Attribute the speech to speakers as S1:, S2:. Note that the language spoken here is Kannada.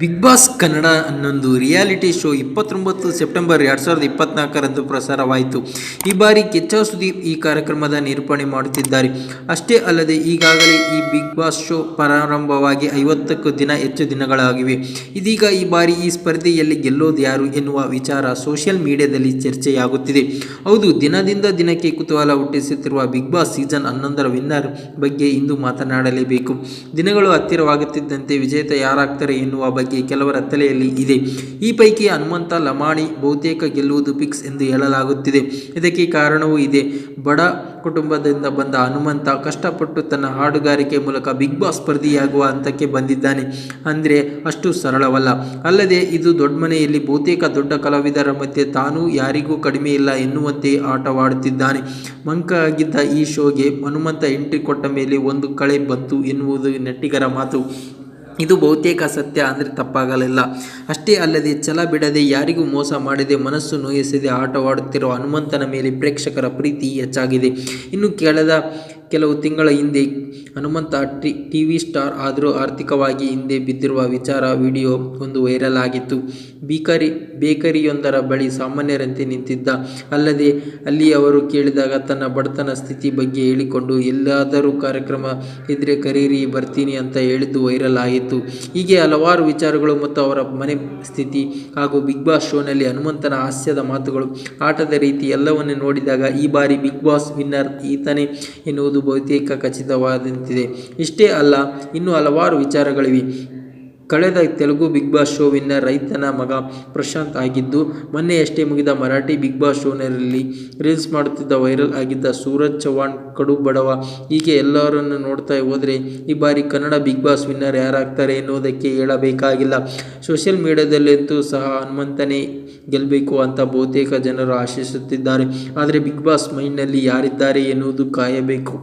S1: ಬಿಗ್ ಬಾಸ್ ಕನ್ನಡ ಅನ್ನೊಂದು ರಿಯಾಲಿಟಿ ಶೋ ಇಪ್ಪತ್ತೊಂಬತ್ತು ಸೆಪ್ಟೆಂಬರ್ ಎರಡು ಸಾವಿರದ ಇಪ್ಪತ್ತ್ನಾಲ್ಕರಂದು ಪ್ರಸಾರವಾಯಿತು. ಈ ಬಾರಿ ಕೆಚ್ಚ ಸುದೀಪ್ ಈ ಕಾರ್ಯಕ್ರಮದ ನಿರೂಪಣೆ ಮಾಡುತ್ತಿದ್ದಾರೆ. ಅಷ್ಟೇ ಅಲ್ಲದೆ ಈಗಾಗಲೇ ಈ ಬಿಗ್ ಬಾಸ್ ಶೋ ಪ್ರಾರಂಭವಾಗಿ ಐವತ್ತಕ್ಕೂ ದಿನ ಹೆಚ್ಚು ದಿನಗಳಾಗಿವೆ. ಇದೀಗ ಈ ಬಾರಿ ಈ ಸ್ಪರ್ಧೆಯಲ್ಲಿ ಗೆಲ್ಲೋದು ಯಾರು ಎನ್ನುವ ವಿಚಾರ ಸೋಷಿಯಲ್ ಮೀಡಿಯಾದಲ್ಲಿ ಚರ್ಚೆಯಾಗುತ್ತಿದೆ. ಹೌದು, ದಿನದಿಂದ ದಿನಕ್ಕೆ ಕುತೂಹಲ ಹುಟ್ಟಿಸುತ್ತಿರುವ ಬಿಗ್ ಬಾಸ್ ಸೀಸನ್ ಹನ್ನೊಂದರ ವಿನ್ನರ್ ಬಗ್ಗೆ ಇಂದು ಮಾತನಾಡಲೇಬೇಕು. ದಿನಗಳು ಹತ್ತಿರವಾಗುತ್ತಿದ್ದಂತೆ ವಿಜೇತ ಯಾರಾಗ್ತಾರೆ ಎನ್ನುವ ಬಗ್ಗೆ ಕೆಲವರ ತಲೆಯಲ್ಲಿ ಇದೆ. ಈ ಪೈಕಿ ಹನುಮಂತ ಲಮಾಣಿ ಬಹುತೇಕ ಗೆಲ್ಲುವುದು ಫಿಕ್ಸ್ ಎಂದು ಹೇಳಲಾಗುತ್ತಿದೆ. ಇದಕ್ಕೆ ಕಾರಣವೂ ಇದೆ. ಬಡ ಕುಟುಂಬದಿಂದ ಬಂದ ಹನುಮಂತ ಕಷ್ಟಪಟ್ಟು ತನ್ನ ಹಾಡುಗಾರಿಕೆ ಮೂಲಕ ಬಿಗ್ ಬಾಸ್ ಸ್ಪರ್ಧಿಯಾಗುವ ಹಂತಕ್ಕೆ ಬಂದಿದ್ದಾನೆ. ಅಂದರೆ ಅಷ್ಟು ಸರಳವಲ್ಲ. ಅಲ್ಲದೆ ಇದು ದೊಡ್ಡ ಮನೆಯಲ್ಲಿ ಬಹುತೇಕ ದೊಡ್ಡ ಕಲಾವಿದರ ಮಧ್ಯೆ ತಾನೂ ಯಾರಿಗೂ ಕಡಿಮೆ ಇಲ್ಲ ಎನ್ನುವಂತೆ ಆಟವಾಡುತ್ತಿದ್ದಾನೆ. ಮಂಕ ಆಗಿದ್ದ ಈ ಶೋಗೆ ಹನುಮಂತ ಎಂಟ್ರಿ ಕೊಟ್ಟ ಮೇಲೆ ಒಂದು ಕಳೆ ಬಂತು ಎನ್ನುವುದು ನೆಟ್ಟಿಗರ ಮಾತು. ಇದು ಬಹುತೇಕ ಸತ್ಯ ಅಂದರೆ ತಪ್ಪಾಗಲಿಲ್ಲ. ಅಷ್ಟೇ ಅಲ್ಲದೆ ಛಲ ಬಿಡದೆ ಯಾರಿಗೂ ಮೋಸ ಮಾಡದೆ ಮನಸ್ಸು ನೋಯಿಸದೆ ಆಟವಾಡುತ್ತಿರುವ ಹನುಮಂತನ ಮೇಲೆ ಪ್ರೇಕ್ಷಕರ ಪ್ರೀತಿ ಹೆಚ್ಚಾಗಿದೆ. ಇನ್ನು ಕೆಳದ ಕೆಲವು ತಿಂಗಳ ಹಿಂದೆ Hanumantha T T V star ಆದರೂ ಆರ್ಥಿಕವಾಗಿ ಹಿಂದೆ ಬಿದ್ದಿರುವ ವಿಚಾರ ವಿಡಿಯೋ ಒಂದು ವೈರಲ್ ಆಗಿತ್ತು. ಬೀಕರಿ, ಬೇಕರಿಯೊಂದರ ಬಳಿ ಸಾಮಾನ್ಯರಂತೆ ನಿಂತಿದ್ದ. ಅಲ್ಲದೆ, ಅಲ್ಲಿ ಅವರು ಕೇಳಿದಾಗ ತನ್ನ ಬಡತನ ಸ್ಥಿತಿ ಬಗ್ಗೆ ಹೇಳಿಕೊಂಡು, ಎಲ್ಲಾದರೂ ಕಾರ್ಯಕ್ರಮ ಇದ್ರೆ ಕರೀರಿ, ಬರ್ತೀನಿ ಅಂತ ಹೇಳಿದ್ದು ವೈರಲ್ ಆಯಿತು ಹೀಗೆ ಹಲವಾರು ವಿಚಾರಗಳು ಮತ್ತು ಅವರ ಮನೆ ಸ್ಥಿತಿ ಹಾಗೂ ಬಿಗ್ ಬಾಸ್ ಶೋನಲ್ಲಿ ಹನುಮಂತನ ಹಾಸ್ಯದ ಮಾತುಗಳು, ಆಟದ ರೀತಿ ಎಲ್ಲವನ್ನೂ ನೋಡಿದಾಗ ಈ ಬಾರಿ ಬಿಗ್ ಬಾಸ್ ವಿನ್ನರ್ ಈತನೇ ಎನ್ನುವುದು ಬಹುತೇಕ ಖಚಿತವಾದಂತಿದೆ. ಇಷ್ಟೇ ಅಲ್ಲ ಇನ್ನೂ ಹಲವಾರು ವಿಚಾರಗಳಿವೆ. ಕಳೆದ Telugu big boss show winner ರೈತನ ಮಗ ಪ್ರಶಾಂತ್ ಆಗಿದ್ದು, ಮೊನ್ನೆಯಷ್ಟೇ ಮುಗಿದ ಮರಾಠಿ ಬಿಗ್ ಬಾಸ್ ಶೋನಲ್ಲಿ ರೀಲ್ಸ್ ಮಾಡುತ್ತಿದ್ದ ವೈರಲ್ ಆಗಿದ್ದ ಸೂರಜ್ ಚೌಹಾಣ್ ಕಡು ಬಡವ. ಹೀಗೆ ಎಲ್ಲರನ್ನು ನೋಡ್ತಾ ಹೋದರೆ ಈ ಬಾರಿ ಕನ್ನಡ ಬಿಗ್ ಬಾಸ್ ವಿನ್ನರ್ ಯಾರಾಗ್ತಾರೆ ಎನ್ನುವುದಕ್ಕೆ ಹೇಳಬೇಕಾಗಿಲ್ಲ. ಸೋಷಿಯಲ್ ಮೀಡಿಯಾದಲ್ಲಂತೂ ಸಹ ಹನುಮಂತನೇ ಗೆಲ್ಲಬೇಕು ಅಂತ ಬಹುತೇಕ ಜನರು ಆಶಿಸುತ್ತಿದ್ದಾರೆ. ಆದರೆ ಬಿಗ್ ಬಾಸ್ ಮೈಂಡ್ನಲ್ಲಿ ಯಾರಿದ್ದಾರೆ ಎನ್ನುವುದು ಕಾಯಬೇಕು.